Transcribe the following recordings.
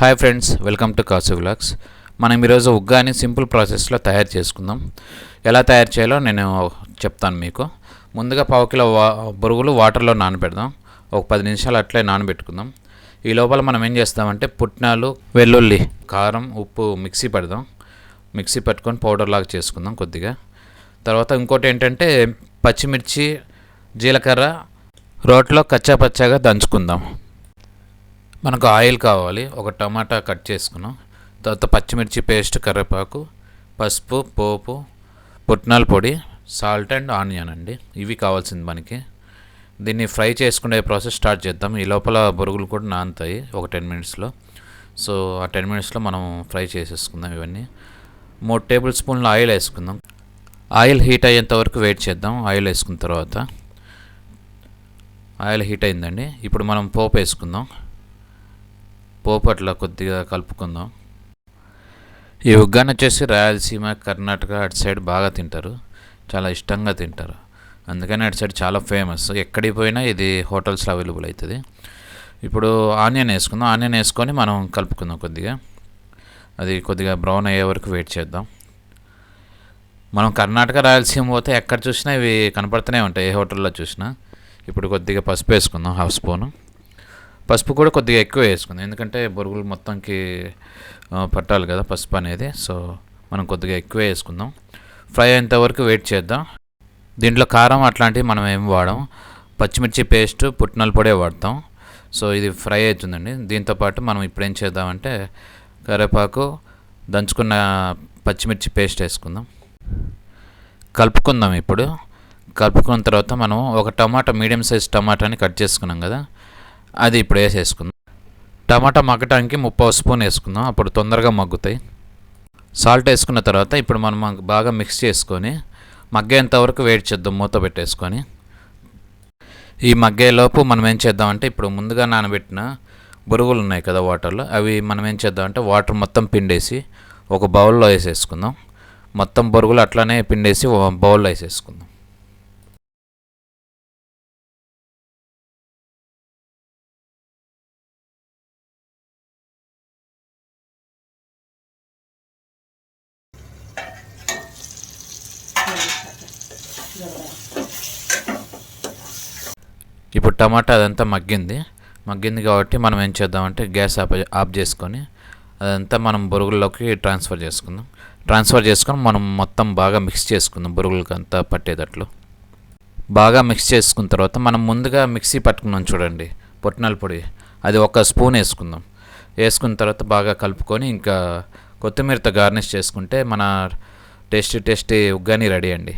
Hi friends welcome to Kasu vlogs మనం ఈరోజు uggani simple ప్రాసెస్లో తయారు చేసుకుందాం. ఎలా తయారు చేయాలో నేను చెప్తాను మీకు. ముందుగా పావు కిలో వా బొరుగులు వాటర్లో నానబెడదాం. ఒక పది నిమిషాలు అట్లే నానబెట్టుకుందాం. ఈ లోపల మనం ఏం చేస్తామంటే పుట్నాలు వెల్లుల్లి కారం ఉప్పు మిక్సీ పెడదాం. మిక్సీ పెట్టుకొని పౌడర్ లాగా చేసుకుందాం కొద్దిగా. తర్వాత ఇంకోటి ఏంటంటే పచ్చిమిర్చి జీలకర్ర రోట్లో కచ్చా పచ్చాగా దంచుకుందాం. మనకు ఆయిల్ కావాలి ఒక టమాటా కట్ చేసుకున్నాం. తర్వాత పచ్చిమిర్చి పేస్ట్ కరివేపాకు పసుపు పోపు పుట్నాల పొడి సాల్ట్ అండ్ ఆనియన్ అండి. ఇవి కావాల్సింది మనకి. దీన్ని ఫ్రై చేసుకునే ప్రాసెస్ స్టార్ట్ చేద్దాం. ఈ లోపల బొరుగులు కూడా నానుతాయి ఒక టెన్ మినిట్స్లో. సో ఆ టెన్ మినిట్స్లో మనం ఫ్రై చేసేసుకుందాం ఇవన్నీ. మూడు టేబుల్ స్పూన్ల ఆయిల్ వేసుకుందాం. ఆయిల్ హీట్ అయ్యేంత వరకు వెయిట్ చేద్దాం ఆయిల్ వేసుకున్న తర్వాత. ఆయిల్ హీట్ అయిందండి. ఇప్పుడు మనం పోపు వేసుకుందాం. పోపట్ల కొద్దిగా కలుపుకుందాం. ఈ ఉగ్గాని వచ్చేసి రాయలసీమ కర్ణాటక అటు సైడ్ బాగా తింటారు. చాలా ఇష్టంగా తింటారు. అందుకని అటు సైడ్ చాలా ఫేమస్. ఎక్కడికి పోయినా ఇది హోటల్స్లో అవైలబుల్ అవుతుంది. ఇప్పుడు ఆనియన్ వేసుకుందాం. ఆనియన్ వేసుకొని మనం కలుపుకుందాం కొద్దిగా. అది కొద్దిగా బ్రౌన్ అయ్యే వరకు వెయిట్ చేద్దాం. మనం కర్ణాటక రాయలసీమ పోతే ఎక్కడ చూసినా ఇవి కనపడుతూనే ఉంటాయి. ఏ హోటల్లో చూసినా. ఇప్పుడు కొద్దిగా పసుపు వేసుకుందాం. Half spoon. పసుపు కూడా కొద్దిగా ఎక్కువ వేసుకుందాం. ఎందుకంటే బొరుగులు మొత్తంకి పట్టాలి కదా పసుపు అనేది. సో మనం కొద్దిగా ఎక్కువ వేసుకుందాం. ఫ్రై అయ్యేంతవరకు వెయిట్ చేద్దాం. దీంట్లో కారం అట్లాంటివి మనం ఏం వాడం. పచ్చిమిర్చి పేస్ట్ పుట్నాల పొడే వాడతాం. సో ఇది ఫ్రై అవుతుందండి. దీంతోపాటు మనం ఇప్పుడు ఏం చేద్దామంటే కరివేపాకు దంచుకున్న పచ్చిమిర్చి పేస్ట్ వేసుకుందాం. కలుపుకుందాం ఇప్పుడు. కలుపుకున్న తర్వాత మనం ఒక టమాటా మీడియం సైజ్ టమాటాని కట్ చేసుకున్నాం కదా. అది ఇప్పుడు వేసేసుకుందాం టమాటా మగ్గటానికి ముప్పై స్పూన్ వేసుకుందాం. అప్పుడు తొందరగా మగ్గుతాయి. సాల్ట్ వేసుకున్న తర్వాత ఇప్పుడు మనం బాగా మిక్స్ చేసుకొని మగ్గేంత వరకు వేడి చేద్దాం మూత పెట్టేసుకొని. ఈ మగ్గేలోపు మనం ఏం చేద్దామంటే ఇప్పుడు ముందుగా నానబెట్టిన బురుగులు ఉన్నాయి కదా వాటర్లో అవి మనం ఏం చేద్దామంటే వాటర్ మొత్తం పిండేసి ఒక బౌల్లో వేసేసుకుందాం. మొత్తం బొరుగులు అట్లానే పిండేసి బౌల్లో వేసేసుకుందాం. ఇప్పుడు టమాటా అదంతా మగ్గింది. మగ్గింది కాబట్టి మనం ఏం చేద్దామంటే గ్యాస్ ఆఫ్ ఆఫ్ చేసుకొని అదంతా మనం బొరుగుల్లోకి ట్రాన్స్ఫర్ చేసుకుందాం. ట్రాన్స్ఫర్ చేసుకొని మనం మొత్తం బాగా మిక్స్ చేసుకుందాం బొరుగులకి అంతా పట్టేటట్లు. బాగా మిక్స్ చేసుకున్న తర్వాత మనం ముందుగా మిక్సీ పట్టుకున్నాం చూడండి పొట్టినాల పొడి. అది ఒక స్పూన్ వేసుకుందాం. వేసుకున్న తర్వాత బాగా కలుపుకొని ఇంకా కొత్తిమీరతో గార్నిష్ చేసుకుంటే మన టేస్టీ టేస్టీ ఉగ్గాని రెడీ అండి.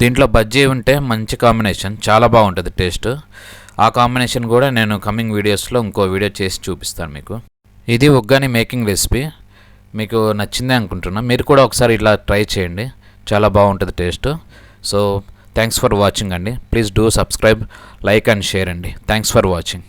దీంట్లో బజ్జీ ఉంటే మంచి కాంబినేషన్ చాలా బాగుంటుంది టేస్ట్. ఆ కాంబినేషన్ కూడా నేను కమింగ్ వీడియోస్లో ఇంకో వీడియో చేసి చూపిస్తాను మీకు. ఇది ఉగ్గాని మేకింగ్ రెసిపీ. మీకు నచ్చిందే అనుకుంటున్నా. మీరు కూడా ఒకసారి ఇట్లా ట్రై చేయండి. చాలా బాగుంటుంది taste. So thanks for watching అండి. Please do subscribe like and share అండి. Thanks for watching.